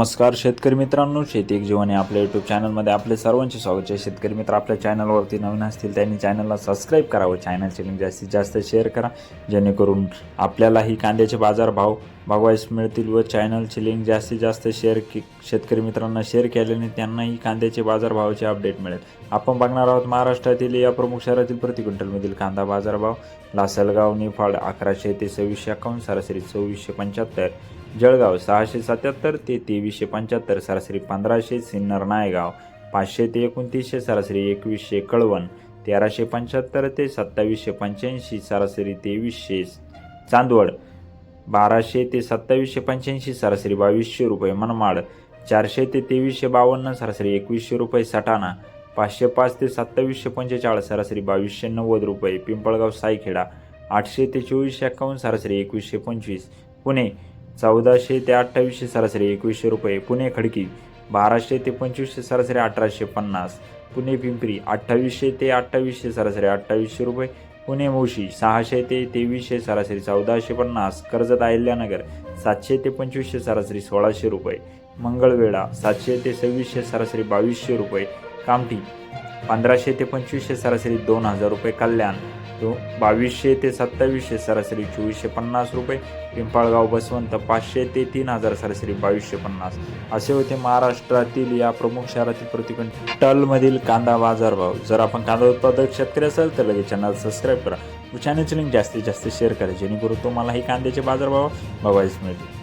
नमस्कार शेतकरी मित्रांनो शेती एक जीवन या आपल्या यूट्यूब चॅनलमध्ये आपले सर्वांचे स्वागत आहे. शेतकरी मित्र आपल्या चॅनलवरती नवीन असतील त्यांनी चॅनलला सबस्क्राईब करावं चॅनलचे लिंक जास्तीत जास्त शेअर करा. जेणेकरून आपल्यालाही कांद्याचे बाजार भाव बघायस मिळतील व चॅनलची लिंक जास्तीत जास्त शेअर के शेतकरी मित्रांना शेअर केल्याने त्यांनाही कांद्याचे बाजारभावाचे अपडेट मिळेल. आपण बघणार आहोत महाराष्ट्रातील या प्रमुख शहरातील प्रति क्विंटलमधील कांदा बाजारभाव लासलगाव निफाड अकराशे ते सव्वीसशे एकावन्न सरासरी सव्वीसशे पंच्याहत्तर. जळगाव सहाशे सत्याहत्तर ते तेवीसशे पंच्याहत्तर सरासरी पंधराशे सिन्नर नायगाव पाचशे ते एकोणतीसशे सरासरी एकवीसशे कळवण तेराशे पंच्याहत्तर ते सत्तावीसशे पंच्याऐंशी सरासरी तेवीसशे चांदवड बाराशे ते सत्तावीसशे पंच्याऐंशी सरासरी बावीसशे रुपये मनमाड चारशे ते तेवीसशे बावन्न सरासरी एकवीसशे रुपये सटाणा पाचशे पाच ते सत्तावीसशे पंचेचाळीस सरासरी बावीसशे नव्वद रुपये पिंपळगाव सायखेडा आठशे ते चोवीसशे एक्कावन्न सरासरी एकवीसशे पंचवीस. पुणे चौदाशे ते अठ्ठावीसशे सरासरी एकवीसशे रुपये. पुणे खडकी बाराशे ते पंचवीसशे सरासरी अठराशे पन्नास. पुणे पिंपरी अठ्ठावीसशे ते अठ्ठावीसशे सरासरी अठ्ठावीसशे रुपये. पुणे मोशी सहाशे ते तेवीसशे सरासरी चौदाशे पन्नास. कर्जत अहिल्यानगर सातशे ते पंचवीसशे सरासरी सोळाशे रुपये. मंगळवेढा सातशे ते सव्वीसशे सरासरी बावीसशे रुपये. कामठी पंधराशे ते पंचवीसशे सरासरी दोन हजार रुपये. कल्याण तो बावीसशे ते सत्तावीसशे सरासरी चोवीसशे पन्नास रुपये. पिंपळगाव बसवंत पाचशे ते तीन हजार सरासरी बावीसशे पन्नास. असे होते महाराष्ट्रातील या प्रमुख शहरातील प्रति टलमधील कांदा बाजारभाव जर आपण कांदा उत्पादक शेतकरी असाल तर लगेच चॅनल सबस्क्राईब करा. चॅनलची लिंक जास्तीत जास्त शेअर करा. जेणेकरून तुम्हालाही कांद्याचे बाजारभाव बघायला मिळतील.